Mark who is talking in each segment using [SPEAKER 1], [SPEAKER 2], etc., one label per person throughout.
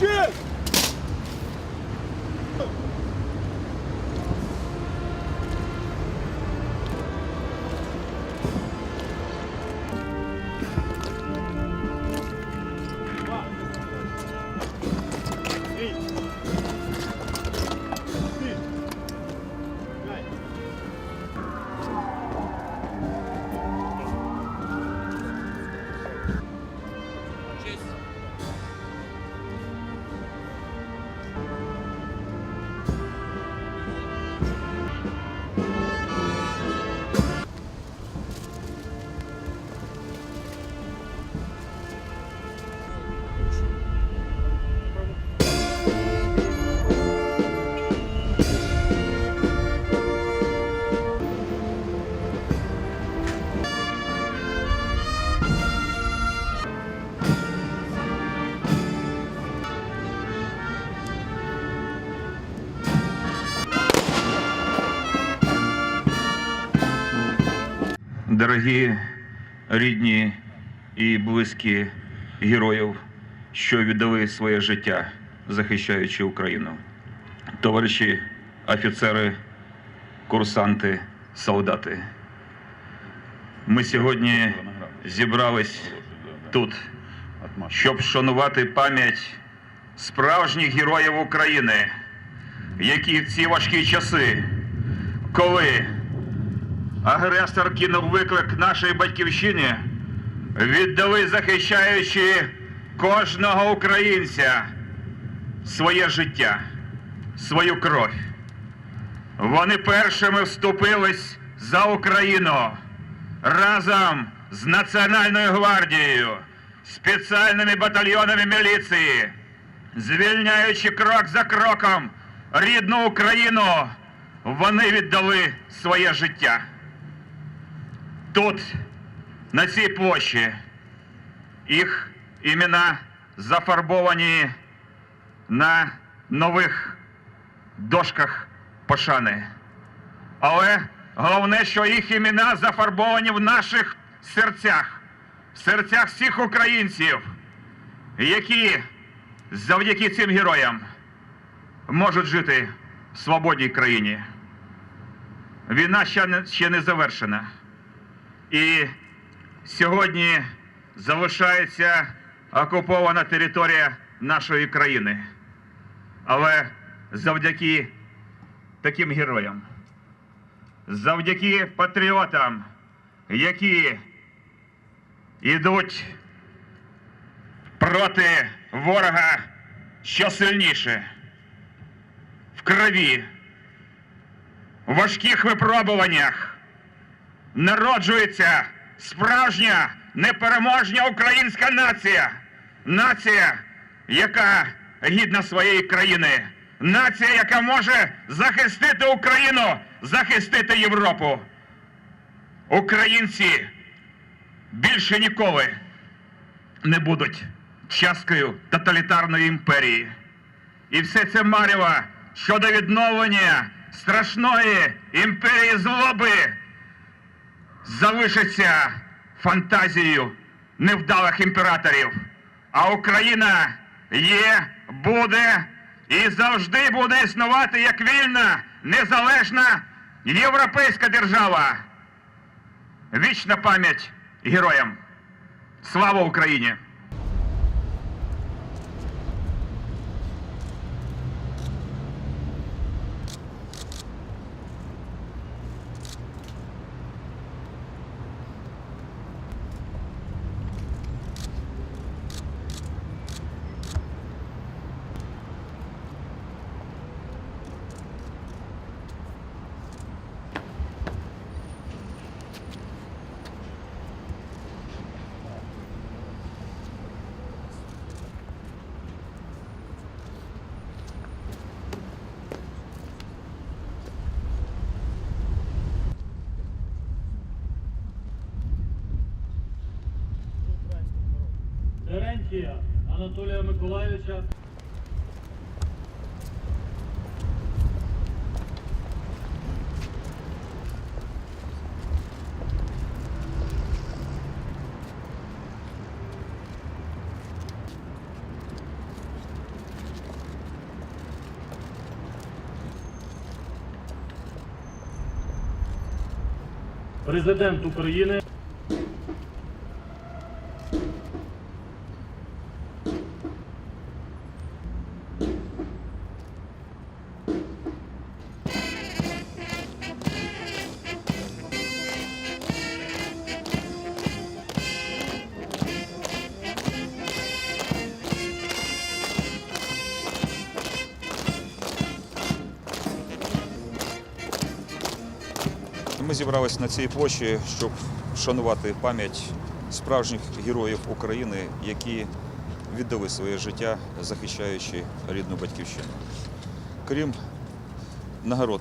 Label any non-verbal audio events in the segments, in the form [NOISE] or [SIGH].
[SPEAKER 1] Çık!
[SPEAKER 2] Дорогі рідні і близькі героїв, що віддали своє життя, захищаючи Україну. Товариші офіцери, курсанти, солдати. Ми сьогодні зібрались тут, щоб вшанувати пам'ять справжніх героїв України, які в ці важкі часи, коли Агресор кинув виклик нашій батьківщині, віддали захищаючи кожного українця своє життя, свою кров. Вони першими вступились за Україну разом з Національною гвардією, спеціальними батальйонами міліції, звільняючи крок за кроком рідну Україну, вони віддали своє життя. Тут, на цій площі, їх імена зафарбовані на нових дошках пошани. Але головне, що їх імена зафарбовані в наших серцях, в серцях всіх українців, які завдяки цим героям можуть жити в свободній країні. Війна ще не, завершена. І сьогодні залишається окупована територія нашої країни. Але завдяки таким героям, завдяки патріотам, які йдуть проти ворога що сильніше, в крові, в важких випробуваннях народжується справжня непереможна українська нація. Нація, яка гідна своєї країни. Нація, яка може захистити Україну, захистити Європу. Українці більше ніколи не будуть часткою тоталітарної імперії. І все це марево щодо відновлення страшної імперії злоби залишиться фантазією невдалих імператорів. А Україна є, буде і завжди буде існувати як вільна, незалежна європейська держава. Вічна пам'ять героям. Слава Україні!
[SPEAKER 3] Терентія Анатолія Миколайовича. Президент України.
[SPEAKER 2] Ми зібралися на цій площі, щоб вшанувати пам'ять справжніх героїв України, які віддали своє життя, захищаючи рідну батьківщину. Крім нагород,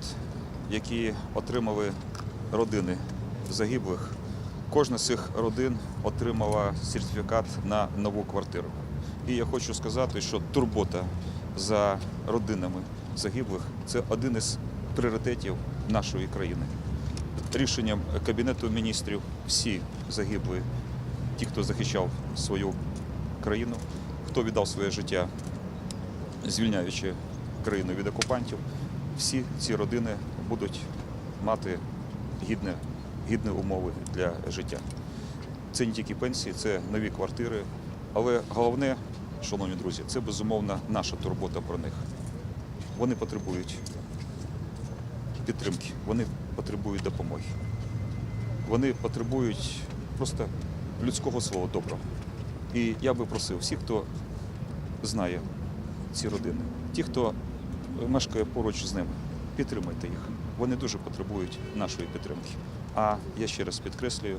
[SPEAKER 2] які отримали родини загиблих, кожна з цих родин отримала сертифікат на нову квартиру. І я хочу сказати, що турбота за родинами загиблих це один із пріоритетів нашої країни рішенням Кабінету міністрів всі загибли, ті, хто захищав свою країну, хто віддав своє життя, звільняючи країну від окупантів, всі ці родини будуть мати гідне, гідні умови для життя. Це не тільки пенсії, це нові квартири. Але головне, шановні друзі, це безумовно наша турбота про них. Вони потребують підтримки, вони потребують допомоги. Вони потребують просто людського слова доброго. І я би просив всіх, хто знає ці родини, ті, хто мешкає поруч з ними, підтримайте їх. Вони дуже потребують нашої підтримки. А я ще раз підкреслюю,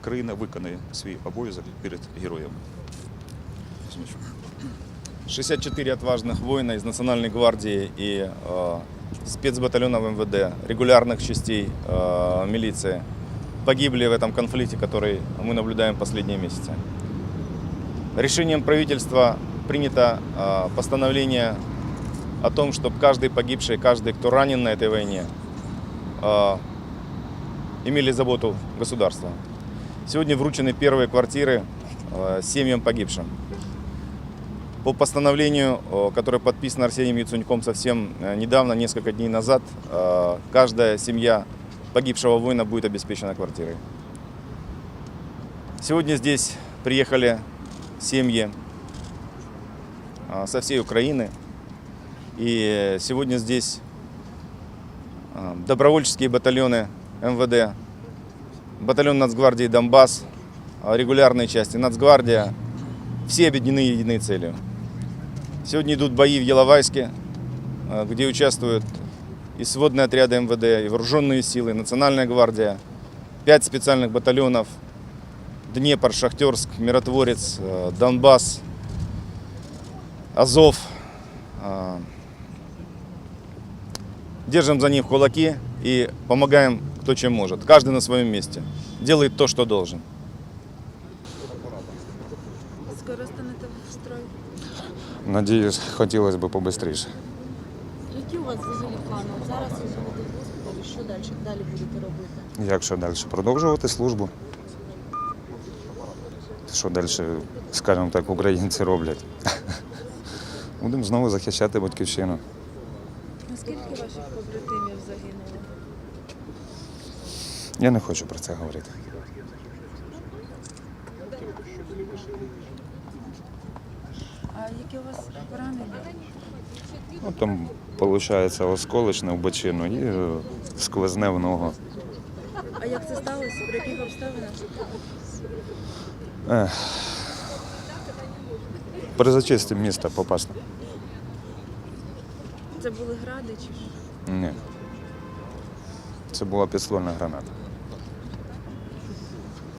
[SPEAKER 2] країна виконає свій обов'язок перед героями.
[SPEAKER 4] 64 отважных воина из Национальной гвардии и э, спецбатальонов МВД, регулярных частей э, милиции погибли в этом конфликте, который мы наблюдаем последние месяцы. Решением правительства принято э, постановление о том, чтобы каждый погибший, каждый, кто ранен на этой войне, э, имели заботу государства. Сегодня вручены первые квартиры э, семьям погибшим. По постановлению, э, которое подписано Арсением Яценюком совсем недавно, несколько дней назад, каждая семья погибшего воина будет обеспечена квартирой. Сегодня здесь приехали семьи со всей Украины. И сегодня здесь э, добровольческие батальоны МВД, батальон Нацгвардии Донбасс, э, регулярные части, Нацгвардия, все объединены единой целью. Сегодня идут бои в Еловайске, э, где участвуют и сводные отряды МВД, и вооруженные силы, и Национальная гвардия, пять специальных батальонов, Днепр, Шахтерск, Миротворец, Донбасс, Азов. Держим за них кулаки и помогаем кто чем может. Каждый на своем месте. Делает то, что должен.
[SPEAKER 5] Скоро станете в строй.
[SPEAKER 6] Надіюсь, хотілося б побистріше.
[SPEAKER 5] Які у вас взагалі плани? От Зараз ви живете в госпіталі, що далі, далі будете робити?
[SPEAKER 6] Як що далі? Продовжувати службу. Що далі, скажімо так, українці роблять. [LAUGHS] Будемо знову захищати батьківщину.
[SPEAKER 5] Побратимів загинуло?
[SPEAKER 6] Я не хочу про це говорити.
[SPEAKER 5] А які у вас поранення?
[SPEAKER 6] Ну, там, виходить, осколочне в бочину і е, сквозне в ногу.
[SPEAKER 5] А як це сталося? При яких обставинах?
[SPEAKER 6] Ех. При зачисті міста попасти.
[SPEAKER 5] Це були гради чи ж?
[SPEAKER 6] Ні. Це була підствольна граната.